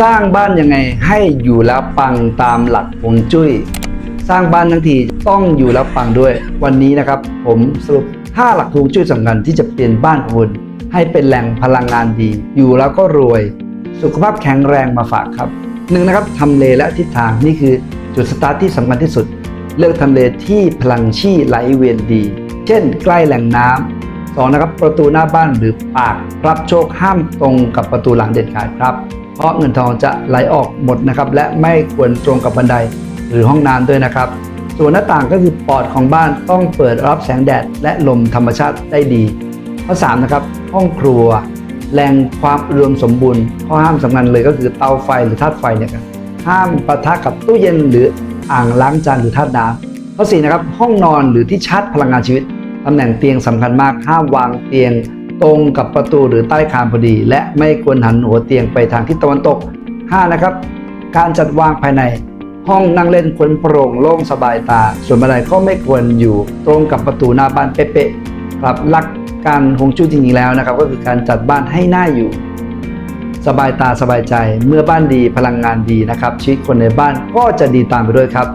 สร้างบ้านยังไงให้อยู่แล้วปังตามหลักฮวงจุ้ย สร้างบ้านทั้งทีต้องอยู่แล้วปังด้วย วันนี้นะครับ ผมสรุป 5 หลักฮวงจุ้ยสำคัญที่จะเปลี่ยนบ้านของคุณให้เป็นแหล่งพลังงานดี อยู่แล้วก็รวย สุขภาพแข็งแรงมาฝากครับหนึ่งนะครับทำเลและทิศทางนี่คือจุดสตาร์ทที่สำคัญที่สุด เลือกทำเลที่พลังชี่ไหลเวียนดี เช่น ใกล้แหล่งน้ำสองนะครับประตูหน้าบ้านหรือปากรับโชคห้ามตรงกับประตูหลังเด็ดขาดครับ เพราะเงินทองจะไหลออกหมดนะครับ และไม่ควรตรงกับบันไดหรือห้องน้ำด้วยนะครับ ส่วนหน้าต่างก็คือปอดของบ้านต้องเปิดรับแสงแดดและลมธรรมชาติได้ดีข้อ3นะครับห้องครัวแหล่งความอุดมสมบูรณ์ข้อห้ามสำคัญเลยก็คือเตาไฟหรือธาตุไฟเนี่ยครับห้ามปะทะกับตู้เย็นหรืออ่างล้างจานหรือธาตุน้ำข้อ4นะครับห้องนอนหรือที่ชาร์จพลังงานชีวิตตำแหน่งเตียงสำคัญมากห้ามวางเตียง ตรงกับประตูหรือใต้คานพอดี และไม่ควรหันหัวเตียงไปทางทิศตะวันตก 5 นะครับ การจัดวางภายใน ห้องนั่งเล่นควรโปร่งโล่งสบายตา ส่วนบันไดก็ไม่ควรอยู่ตรงกับประตูหน้าบ้านเป๊ะๆครับหลักการฮวงจุ้ยจริงๆแล้วนะครับ ก็คือการจัดบ้านให้น่าอยู่ สบายตาสบายใจ เมื่อบ้านดีพลังงานดีนะครับชีวิตคนในบ้านก็จะดีตามไปด้วยครับ